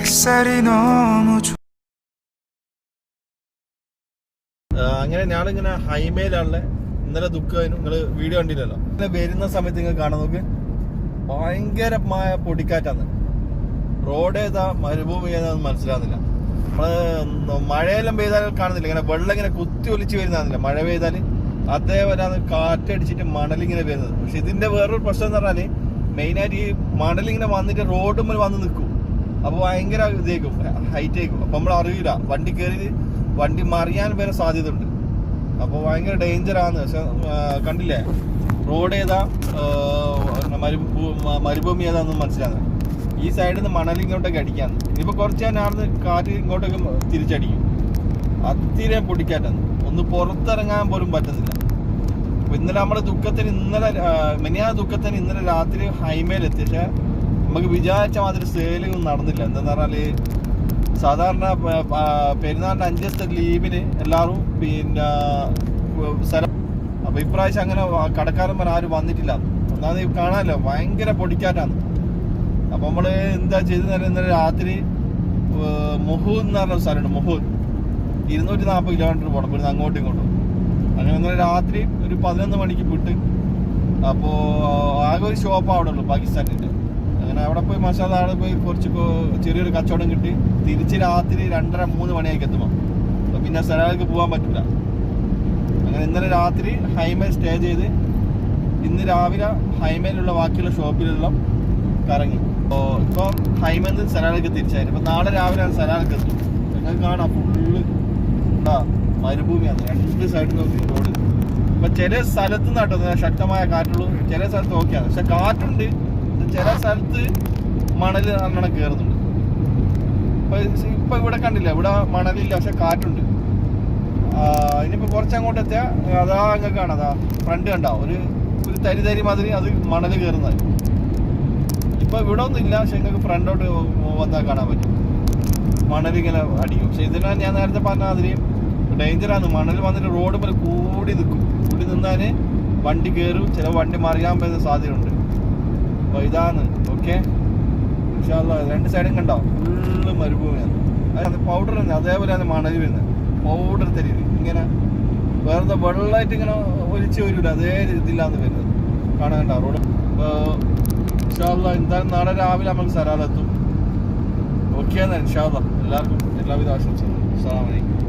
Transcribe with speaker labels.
Speaker 1: 햇살이 너무 좋
Speaker 2: ആ, അങ്ങനെ ഞാനിങ്ങനെ ഹൈമേലാണല്ലേ ഇന്നലെ ദുഃഖം നിങ്ങൾ വീഡിയോ കണ്ടില്ലല്ലോ ഇങ്ങനെ വരുന്ന സമയത്ത് നിങ്ങൾ കാണാൻ നോക്ക് ഭയങ്കരമായ പൊടിക്കാറ്റാണ് റോഡ് ഏതാ മരുഭൂമി ഏതാന്ന് മനസ്സിലാകുന്നില്ല നമ്മൾ മഴയെല്ലാം പെയ്താൽ കാണുന്നില്ല. ഇങ്ങനെ വെള്ളം ഇങ്ങനെ കുത്തി ഒലിച്ച് വരുന്നില്ല മഴ പെയ്താൽ അതേപോലെയാണ് കാറ്റടിച്ചിട്ട് മണലിങ്ങനെ വരുന്നത്. പക്ഷെ ഇതിന്റെ വേറൊരു പ്രശ്നം എന്ന് പറഞ്ഞാൽ മെയിനായിട്ട് ഈ മണലിങ്ങനെ വന്നിട്ട് റോഡ് മുന്നിൽ വന്ന് നിൽക്കും. അപ്പൊ ഭയങ്കര ഇതേക്കും ഹൈറ്റ് ആയിരിക്കും. അപ്പൊ നമ്മൾ അറിയില്ല വണ്ടി കയറി വണ്ടി മറിയാൻ വരെ സാധ്യത ഉണ്ട് അപ്പൊ ഭയങ്കര ഡേഞ്ചർ ആണ്. പക്ഷെ കണ്ടില്ലേ? റോഡ് ഏതാ മരുഭൂമി ഏതാന്ന് മനസ്സിലാകുന്നത് ഈ സൈഡിൽ നിന്ന് മണൽ ഇങ്ങോട്ടൊക്കെ അടിക്കാന്ന് ഇനിയിപ്പോൾ കുറച്ച് ഞാൻ കാറ്റ് ഇങ്ങോട്ടൊക്കെ തിരിച്ചടിക്കും. അത്തിരെ പൊടിക്കാറ്റാണ് ഒന്ന് പുറത്തിറങ്ങാൻ പോലും പറ്റുന്നില്ല. അപ്പോൾ ഇന്നലെ നമ്മൾ ദുഃഖത്തിന് ഇന്നലെ മിനിയാ ദുഃഖത്തിന് ഇന്നലെ രാത്രി ഹൈമേലെത്തി പക്ഷേ നമുക്ക് വിചാരിച്ച മാതിരി ഒന്നും നടന്നില്ല. എന്താന്ന് പറഞ്ഞാൽ സാധാരണ പെരുന്നാളിന്റെ അഞ്ച് ദിവസത്തെ ലീവിന് എല്ലാവരും പിന്നെ സ്ഥലം അപ്പൊ ഇപ്രാവശ്യം അങ്ങനെ കടക്കാരന്മാർ ആരും വന്നിട്ടില്ല. ഒന്നാമത് കാണാമല്ലോ ഭയങ്കര പൊടിക്കാറ്റാണ് അപ്പൊ നമ്മൾ എന്താ ചെയ്തെന്ന് ഇന്നലെ രാത്രി മുഹൂദ് എന്ന് പറഞ്ഞ സ്ഥലമുണ്ട് മുഹൂദ് ഇരുന്നൂറ്റി നാൽപ്പത് കിലോമീറ്റർ പോകണം ഇവിടുന്ന് അങ്ങോട്ടും ഇങ്ങോട്ടും. അങ്ങനെ ഇന്നലെ രാത്രി ഒരു പതിനൊന്ന് മണിക്ക് വിട്ട് അപ്പോ ആകെ ഒരു ഷോപ്പ് അവിടെ ഉള്ളു പാകിസ്ഥാനിന്റെ. അങ്ങനെ അവിടെ പോയി മസാല അവിടെ പോയി കുറച്ച് ചെറിയൊരു കച്ചവടം കിട്ടി. തിരിച്ച് രാത്രി രണ്ടര മൂന്ന് എത്തുമ്പോൾ അപ്പൊ പിന്നെ സ്ഥലങ്ങൾക്ക് പോകാൻ പറ്റില്ല അങ്ങനെ ഇന്നലെ രാത്രി ഹൈമേ സ്റ്റേ ചെയ്ത് ഇന്ന് രാവിലെ ഹൈമേലുള്ള ബാക്കിയുള്ള ഷോപ്പിലെല്ലാം കറങ്ങി. അപ്പോൾ ഇപ്പം ഹൈമേന്ന് സലാലക്ക് തിരിച്ചായിരുന്നു. ഇപ്പം നാളെ രാവിലെ സലാലക്ക് എത്തും നിങ്ങൾക്ക് കാണാം. ഫുള്ള് എന്താ മരുഭൂമിയാണ്. രണ്ട് സൈഡിൽ നോക്കി റോഡ് ഇപ്പൊ ചില സ്ഥലത്ത് നിന്നാട്ടോ ശക്തമായ കാറ്റുള്ളൂ ചില സ്ഥലത്ത് ഓക്കെയാണ് പക്ഷെ കാറ്റുണ്ട്. ചില സ്ഥലത്ത് മണൽ അങ്ങനെ കയറുന്നുണ്ട് ഇപ്പൊ ഇപ്പൊ ഇവിടെ കണ്ടില്ല? ഇവിടെ മണലില്ല പക്ഷെ കാറ്റുണ്ട്. ഇനിയിപ്പോ കുറച്ച് അങ്ങോട്ട് എത്തിയാ അതാ അങ്ങ് കാണാം. അതാ ഫ്രണ്ട് കണ്ടാ. ഒരു ഒരു തരി തരി മാതിരി അത് മണൽ കയറുന്നത് ഇപ്പൊ ഇവിടെ ഒന്നും ഇല്ല പക്ഷെ നിങ്ങൾക്ക് ഫ്രണ്ടോട്ട് വന്നാൽ കാണാൻ പറ്റും. മണലിങ്ങനെ അടിക്കും. പക്ഷെ ഇതിനാ ഞാൻ നേരത്തെ പറഞ്ഞ അതിന് ഡേഞ്ചറാണ് മണൽ വന്നിട്ട് റോഡ് പോലെ കൂടി നിൽക്കും കൂടി നിന്നാൽ വണ്ടി കയറും ചില വണ്ടി മറിയാൻ പറ്റുന്ന സാധ്യതയുണ്ട്. അപ്പൊ ഇതാണ്. ഓക്കെ? രണ്ട് സൈഡും കണ്ടോ? ഫുള്ള് മരുഭൂമിയാണ് പൗഡർ തന്നെ അതേപോലെ അതേപോലെയാണ് മണൽ വരുന്നത് പൗഡർ തരി ഇങ്ങനെ വേറെ വെള്ളമായിട്ട് ഇങ്ങനെ ഒലിച്ച് വരില്ല അതേ ഇതിലാണ് വരുന്നത്. കാണാൻ കണ്ടോ? റോഡ്. ഇൻഷാല്ല എന്തായാലും നാളെ രാവിലെ നമുക്ക് സരാലെത്തും ഓക്കെ എന്നാൽ ഇൻഷാല്ല എല്ലാവർക്കും എല്ലാവിധ ആശംസകളും. അസ്സാം വലൈക്കും